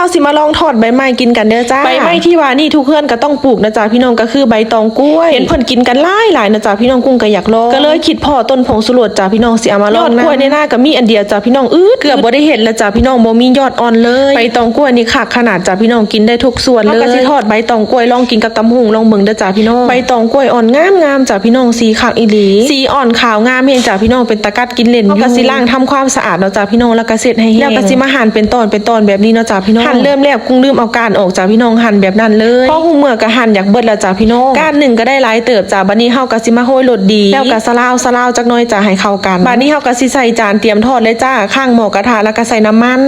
าสิมาลองทอดใบไม้กินกันเด้อจ้าใบไม้ที่ว่านี่ทุกเพื่อนก็ต้องปลูกนะจ๊ะพี่น้องก็คือใบตองกล้วยเห็นเพิ่นกินกันหลายหลายนะจ๊ะพี่น้องกุ้งก็อยากลองก็เลยคิดพ่อต้นผงสุรสจ้ะพี่น้องสิเอามาลองนะยอดกล้วยในหน้าก็มีอันเดียวจ้ะพี่น้องอืดเกือบบ่ได้เห็นล้วจ้ะพี่น้องบ่มียอดอ่อนเลยใบตองกล้วยนี่คักขนาดจ้ะพี่น้องกินได้ทุกส่วนเลยก็สิทอดใบตองกล้วยลองกินกับตำหุงลองเบิ่งเด้อจ้ะพี่น้องใบตองกล้วยอ่อนงามงามจ้ะพี่น้องสีขาวอีหลีสีอ่อนขาวงามเฮงจ้ะพี่น้องเป็นตะกัดกินเล่นอยู่ก็สิล้างทำความสะอาดเนาะจ้ะพี่น้องแล้วก็เสร็จให้แห้งแล้วก็สิมาหั่นเป็นตอนเป็นตอนแบบนี้เนาะจ้ะพี่น้องหั่นเริ่มแรกกุ้งลืมเอาก้านออกจ้ะพี่น้องหั่นแบบนั้นเลยพอหูเมื่อก็หั่นอยากเบิดแล้วจ้ะพี่น้องก้านหนึ่งก็ได้หลายเติบจ้ะบัดนี้เฮาก็สิมาโห้อยรสดี แล้วก็สลาวสลาวจักหน่อยจ้ะให้เข้ากันบัดนี้เฮาก็สิใส่จานเตรียมทอดเลยจ้าข้างหม้อกระทะแล้วก็ใส่น้ำมัน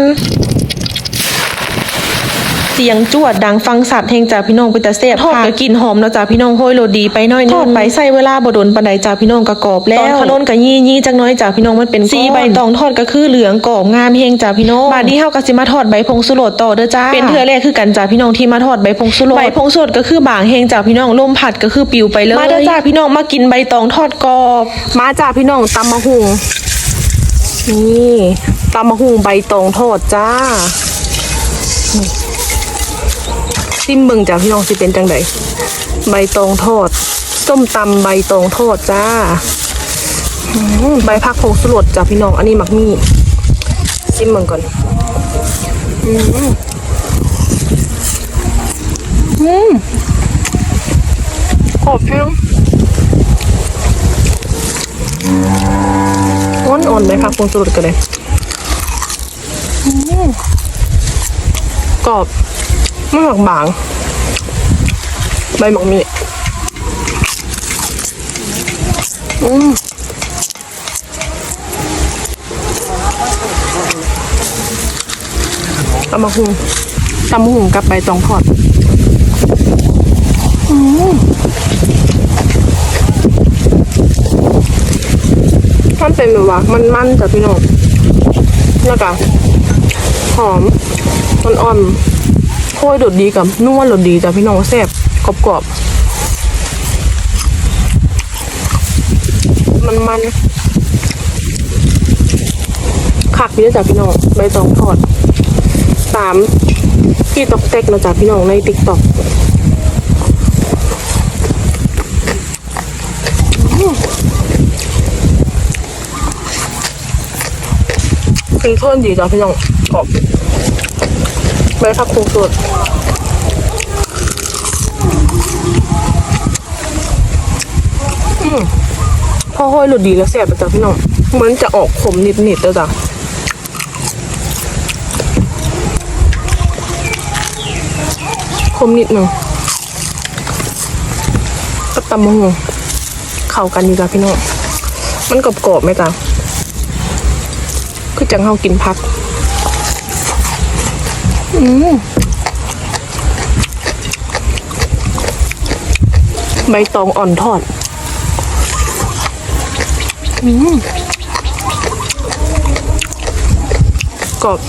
เสียงจวดดังฟังสัตว์เฮงจ้าพี่น้องไปแต่เสพทอดก็กลินหอมเนาะจ้าพี่น้องโห้อยโรดีไปหน้อยนึงทอดไปใส่เวลาบ่โดนปานใดจ้าพี่น้องก็กรอบแล้วตอนขนนก็ยี่ยี่จักหน้อยจ้าพี่น้องมันเป็นสีใบตองทอดก็คือเหลืองกรอบงามเฮงจ้าพี่น้องบาดนี้เฮาก็สิมาทอดใบพงสุโรสต่อเด้อจ้าเป็นเทื่อแรกคือกันจ้าพี่น้องที่มาทอดใบพงสุโรสใบพงสุโรสก็คือบางเฮงจ้าพี่น้องลมผัดก็คือปิวไปเลยมาเด้อจ้าพี่น้องมากินใบตองทอดกรอบมาจ้าพี่น้องตำมะฮุงนี่ตำมะฮุงใบตองทอดจ้า ซิมเบิงจ้าพี่น้องสิเป็นจังไดใบตองทอด ส้มตำใบตองทอดจ้าใบพักผงสลดจ้าพี่น้องอันนี้หมักมี่ซิมเบิงก่อนอืมอืมขอบพี่น้องอ่อนๆใบพักผงสลดกันเลยอืมกรอบ ไม่หมักบางใบหมักมีอืมตำมะฮุงตำมะฮุงกับใบตองทอดอืมมันเป็นแบบว่ามันมันจ้ะพี่น้องแล้วก็หอมมันอ่อน ๆโค้ยโดดดีกับนุ่มว่าโดดดีจ้ะพี่น้องแซ่บกรอบๆมันมันคักดีจ้ะพี่น้องใบตองทอดสามที่ตอกเตกนะจ๊ะพี่น้องในติ๊กต็อกเป็นเพิ่นดีจ้ะพี่น้องกรอบ ใบผักคูสดอืมพอห้อยหลุดดีแล้วแสบไปจ้ะพี่น้องเหมือนจะออกขมนิดๆแล้วจ้ะขมนิดหนึ่งก็ตำมะฮงเข้ากันดีจ้ะพี่น้องมันกรอบๆไหมจ้ะคือจังเฮากินพัก อืมใบตองอ่อนทอด อืมกรอบ